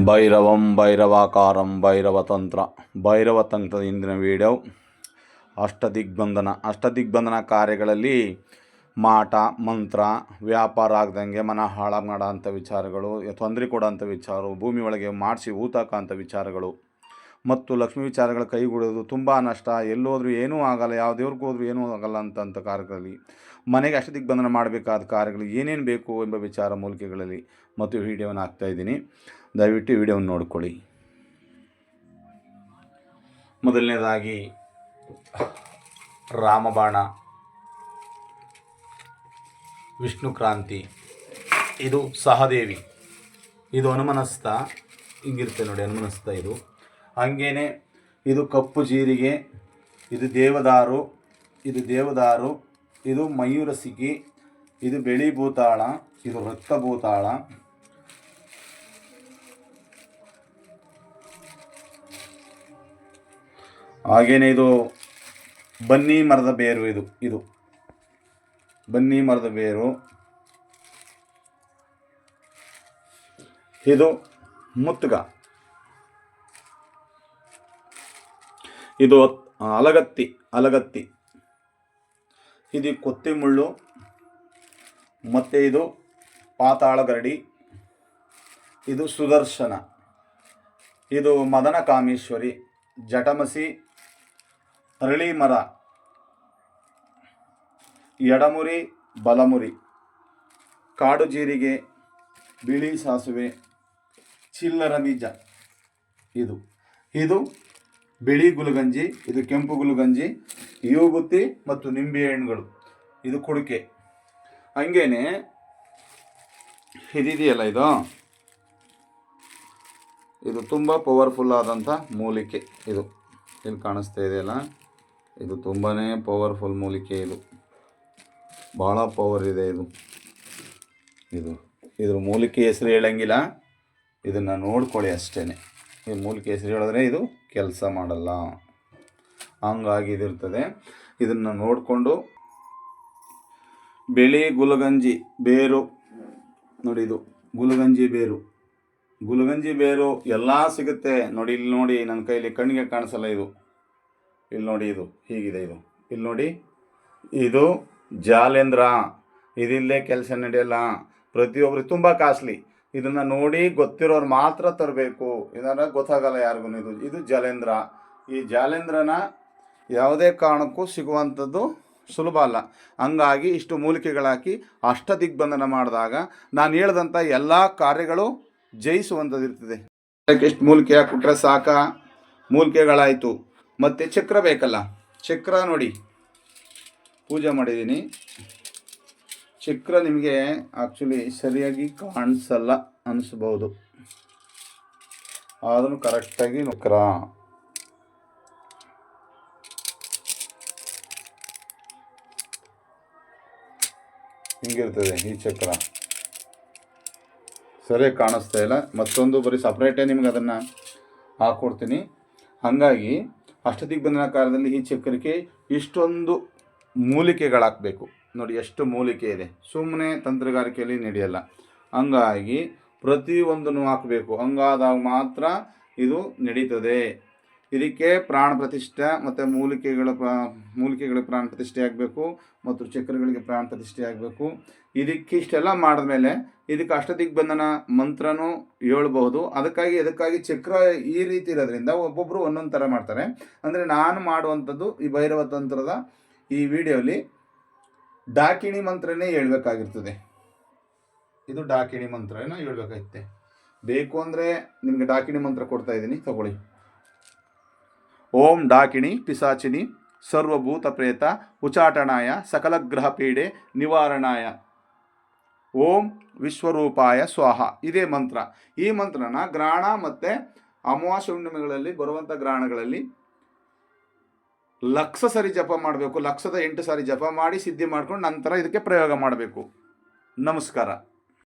ಭೈರವಂ ಭೈರವಾಕಾರಂ ಭೈರವತಂತ್ರ. ಭೈರವತಂತ್ರದ ಇಂದಿನ ವಿಡಿಯೋ ಅಷ್ಟದಿಗ್ಬಂಧನ. ಅಷ್ಟದಿಗ್ಬಂಧನ ಕಾರ್ಯಗಳಲ್ಲಿ ಮಾಟ, ಮಂತ್ರ, ವ್ಯಾಪಾರ ಆಗ್ದಂಗೆ ಮನ ಹಾಳು ಮಾಡೋಂಥ ವಿಚಾರಗಳು ತೊಂದರೆ ಕೊಡೋಂಥ ವಿಚಾರ ಭೂಮಿ ಒಳಗೆ ಮಾಡಿಸಿ ಊತಾಕೋಂಥ ವಿಚಾರಗಳು. ಮತ್ತು ಲಕ್ಷ್ಮೀ ವಿಚಾರಗಳ ಕೈಗೂಡೋದು ತುಂಬ ನಷ್ಟ. ಎಲ್ಲೋದ್ರೂ ಏನೂ ಆಗಲ್ಲ, ಯಾವ ದೇವ್ರಿಗೆ ಹೋದ್ರೂ ಏನೂ ಆಗಲ್ಲ ಅಂತಂಥ ಕಾರ್ಯಗಳಲ್ಲಿ. ಮನೆಗೆ ಅಷ್ಟು ದಿಗ್ಬಂಧನ ಮಾಡಬೇಕಾದ ಕಾರ್ಯಗಳು ಏನೇನು ಬೇಕು ಎಂಬ ವಿಚಾರ ಮೂಲಿಕೆಗಳಲ್ಲಿ. ಮತ್ತು ವಿಡಿಯೋನ ಹಾಕ್ತಾಯಿದ್ದೀನಿ ದಯವಿಟ್ಟು ವಿಡಿಯೋವನ್ನು ನೋಡ್ಕೊಳ್ಳಿ. ಮೊದಲನೇದಾಗಿ, ರಾಮಬಾಣ, ವಿಷ್ಣು ಕ್ರಾಂತಿ, ಇದು ಸಹದೇವಿ. ಇದು ಅನುಮನಸ್ಥ ಹಿಂಗಿರುತ್ತೆ ನೋಡಿ ಅನುಮನಸ್ಥ ಇದು. ಹಾಗೇನೆ, ಇದು ಕಪ್ಪು ಜೀರಿಗೆ, ಇದು ದೇವದಾರು ಇದು ದೇವದಾರು, ಇದು ಮಯೂರಸಿಗಿ, ಇದು ಬೆಳಿ ಭೂತಾಳ, ಇದು ರಕ್ತ ಭೂತಾಳ. ಹಾಗೇನೆ ಇದು ಬನ್ನಿ ಮರದ ಬೇರು ಇದು ಇದು. ಬನ್ನಿ ಮರದ ಬೇರು. ಇದು ಮುತ್ತುಗ. ಇದು ಅಲಗತ್ತಿ ಅಲಗತ್ತಿ. ಇದು ಕೊತ್ತಿ ಮುಳ್ಳು ಮತ್ತು ಇದು ಪಾತಾಳಗರಡಿ. ಇದು ಸುದರ್ಶನ. ಇದು ಮದನ ಕಾಮೇಶ್ವರಿ ಜಟಮಸಿ ಅರಳಿ ಮರ ಎಡಮುರಿ, ಬಲಮುರಿ. ಕಾಡು ಜೀರಿಗೆ, ಬಿಳಿ ಸಾಸುವೆ, ಚಿಲ್ಲರ ಬೀಜ. ಇದು. ಇದು ಬಿಳಿ ಗುಲಗಂಜಿ, ಇದು ಕೆಂಪು ಗುಲಗಂಜಿ ಯೂಗುತ್ತಿ ಮತ್ತು ನಿಂಬೆ ಹಣ್ಣುಗಳು. ಇದು ಕುಡಿಕೆ. ಹಂಗೇನೆ, ಇದಿದೆಯಲ್ಲ ಇದು? ಇದು ತುಂಬ ಪವರ್ಫುಲ್ ಆದಂಥ ಮೂಲಿಕೆ. ಇದು. ಇಲ್ಲಿ ಕಾಣಿಸ್ತಾ ಇದೆಯಲ್ಲ? ಇದು ತುಂಬಾ ಪವರ್ಫುಲ್ ಮೂಲಿಕೆ ಇದು. ಭಾಳ ಪವರ್ ಇದೆ ಇದು. ಇದು, ಇದ್ರ ಮೂಲಿಕೆ ಹೆಸರು ಹೇಳಂಗಿಲ್ಲ. ಇದನ್ನು ನೋಡ್ಕೊಳ್ಳಿ ಅಷ್ಟೇ ಈ ಮೂಲಿಕೆ ಹೆಸರು ಹೇಳಿದ್ರೆ ಇದು ಕೆಲಸ ಮಾಡಲ್ಲ. ಹಂಗಾಗಿ ಇದಿರ್ತದೆ. ಇದನ್ನು ನೋಡಿಕೊಂಡು ಬಿಳಿ ಗುಲಗಂಜಿ ಬೇರು. ನೋಡಿ ಇದು, ಗುಲಗಂಜಿ ಬೇರು. ಗುಲಗಂಜಿ ಬೇರು ಎಲ್ಲ ಸಿಗುತ್ತೆ. ನೋಡಿ, ಇಲ್ಲಿ ನೋಡಿ ನನ್ನ ಕೈಲಿ ಕಣ್ಣಿಗೆ ಕಾಣಿಸಲ್ಲ ಇದು. ಇಲ್ಲಿ ನೋಡಿ ಇದು, ಹೀಗಿದೆ ಇದು. ಇಲ್ಲಿ ನೋಡಿ, ಇದು ಜಾಲೇಂದ್ರ. ಇದಿಲ್ಲೇ ಕೆಲಸ ನಡೆಯಲ್ಲ. ಪ್ರತಿಯೊಬ್ಬರು ತುಂಬ ಕಾಸ್ಟ್ಲಿ. ಇದನ್ನು ನೋಡಿ ಗೊತ್ತಿರೋರು ಮಾತ್ರ ತರಬೇಕು. ಇದನ್ನು ಗೊತ್ತಾಗಲ್ಲ ಯಾರಿಗೂ ಇದು. ಇದು ಜಾಲೇಂದ್ರ. ಈ ಜಾಲೇಂದ್ರನ ಯಾವುದೇ ಕಾರಣಕ್ಕೂ ಸಿಗುವಂಥದ್ದು ಸುಲಭ ಅಲ್ಲ. ಹಂಗಾಗಿ ಇಷ್ಟು ಮೂಲಿಕೆಗಳಾಕಿ ಅಷ್ಟ ದಿಗ್ಬಂಧನ ಮಾಡಿದಾಗ ನಾನು ಹೇಳ್ದಂಥ ಎಲ್ಲ ಕಾರ್ಯಗಳು ಜಯಿಸುವಂಥದ್ದು ಇರ್ತದೆ ಎಷ್ಟು ಮೂಲಿಕೆ ಹಾಕ್ಬಿಟ್ರೆ ಸಾಕ? ಮೂಲಿಕೆಗಳಾಯಿತು. ಮತ್ತು ಚಕ್ರ ಬೇಕಲ್ಲ? ಚಕ್ರ ನೋಡಿ. ಪೂಜೆ ಮಾಡಿದ್ದೀನಿ. ಚಕ್ರ ನಿಮಗೆ ಆ್ಯಕ್ಚುಲಿ ಸರಿಯಾಗಿ ಕಾಣಿಸಲ್ಲ ಅನಿಸ್ಬೋದು. ಆದರೂ ಕರೆಕ್ಟಾಗಿ ಚಕ್ರ ಹಿಂಗಿರ್ತದೆ ಈ ಚಕ್ರ. ಸರಿಯಾಗಿ ಕಾಣಿಸ್ತಾ ಇಲ್ಲ. ಮತ್ತೊಂದು ಬರೀ ಸಪ್ರೇಟೇ ನಿಮ್ಗೆ ಅದನ್ನು ಹಾಕ್ಕೊಡ್ತೀನಿ ಹಾಗಾಗಿ ಅಷ್ಟದಿಗ್ಬಂಧನ ಕಾಲದಲ್ಲಿ ಈ ಚಕ್ರಕ್ಕೆ ಇಷ್ಟೊಂದು ಮೂಲಿಕೆಗಳಾಕಬೇಕು ನೋಡಿ, ಎಷ್ಟು ಮೂಲಿಕೆ ಇದೆ. ಸುಮ್ಮನೆ ತಂತ್ರಗಾರಿಕೆಯಲ್ಲಿ ನಡೆಯಲ್ಲ. ಹಂಗಾಗಿ ಪ್ರತಿಯೊಂದನ್ನು ಹಾಕಬೇಕು. ಹಂಗಾದಾಗ ಮಾತ್ರ ಇದು ನಡೀತದೆ. ಇದಕ್ಕೆ ಪ್ರಾಣ ಪ್ರತಿಷ್ಠೆ ಮತ್ತು ಮೂಲಿಕೆಗಳ ಪ್ರಾ, ಮೂಲಿಕೆಗಳ ಪ್ರಾಣ ಪ್ರತಿಷ್ಠೆ ಆಗಬೇಕು ಮತ್ತು ಚಕ್ರಗಳಿಗೆ ಪ್ರಾಣ ಪ್ರತಿಷ್ಠೆ ಆಗಬೇಕು. ಇದಕ್ಕೆ ಇಷ್ಟೆಲ್ಲ ಮಾಡಿದ್ಮೇಲೆ ಇದಕ್ಕೆ ಅಷ್ಟದಿಗ್ಬಂಧನ ಮಂತ್ರನೂ ಹೇಳ್ಬಹುದು. ಅದಕ್ಕಾಗಿ ಅದಕ್ಕಾಗಿ ಚಕ್ರ ಈ ರೀತಿ ಇರೋದ್ರಿಂದ ಒಬ್ಬೊಬ್ಬರು ಒಂದೊಂದು ಥರ ಮಾಡ್ತಾರೆ. ಅಂದರೆ ನಾನು ಮಾಡುವಂಥದ್ದು ಈ ಭೈರವ ತಂತ್ರದ ಈ ವಿಡಿಯೋಲಿ ಡಾಕಿಣಿ ಮಂತ್ರನೇ ಹೇಳ್ಬೇಕಾಗಿರ್ತದೆ. ಇದು ಡಾಕಿಣಿ ಮಂತ್ರನ ಹೇಳ್ಬೇಕಾಗುತ್ತೆ. ಬೇಕು ಅಂದರೆ ನಿಮಗೆ ಡಾಕಿಣಿ ಮಂತ್ರ ಕೊಡ್ತಾ ಇದ್ದೀನಿ, ತಗೊಳ್ಳಿ. ಓಂ ಡಾಕಿಣಿ ಪಿಸಾಚಿನಿ ಸರ್ವಭೂತ ಪ್ರೇತ ಉಚಾಟನಾಯ ಸಕಲ ಗ್ರಹ ಪೀಡೆ ನಿವಾರಣಾಯ. ಓಂ ವಿಶ್ವರೂಪಾಯ ಸ್ವಾಹ. ಇದೇ ಮಂತ್ರ. ಈ ಮಂತ್ರನ ಗ್ರಾಣ ಮತ್ತು ಅಮಾವಾಸ್ಯ ಹುಣ್ಣಿಮೆಗಳಲ್ಲಿ ಬರುವಂಥ ಗ್ರಾಣಗಳಲ್ಲಿ ಲಕ್ಷ ಸರಿ ಜಪ ಮಾಡಬೇಕು. ಲಕ್ಷದ ಎಂಟು ಸಾರಿ ಜಪ ಮಾಡಿ ಸಿದ್ಧಿ ಮಾಡ್ಕೊಂಡು ನಂತರ ಇದಕ್ಕೆ ಪ್ರಯೋಗ ಮಾಡಬೇಕು. ನಮಸ್ಕಾರ.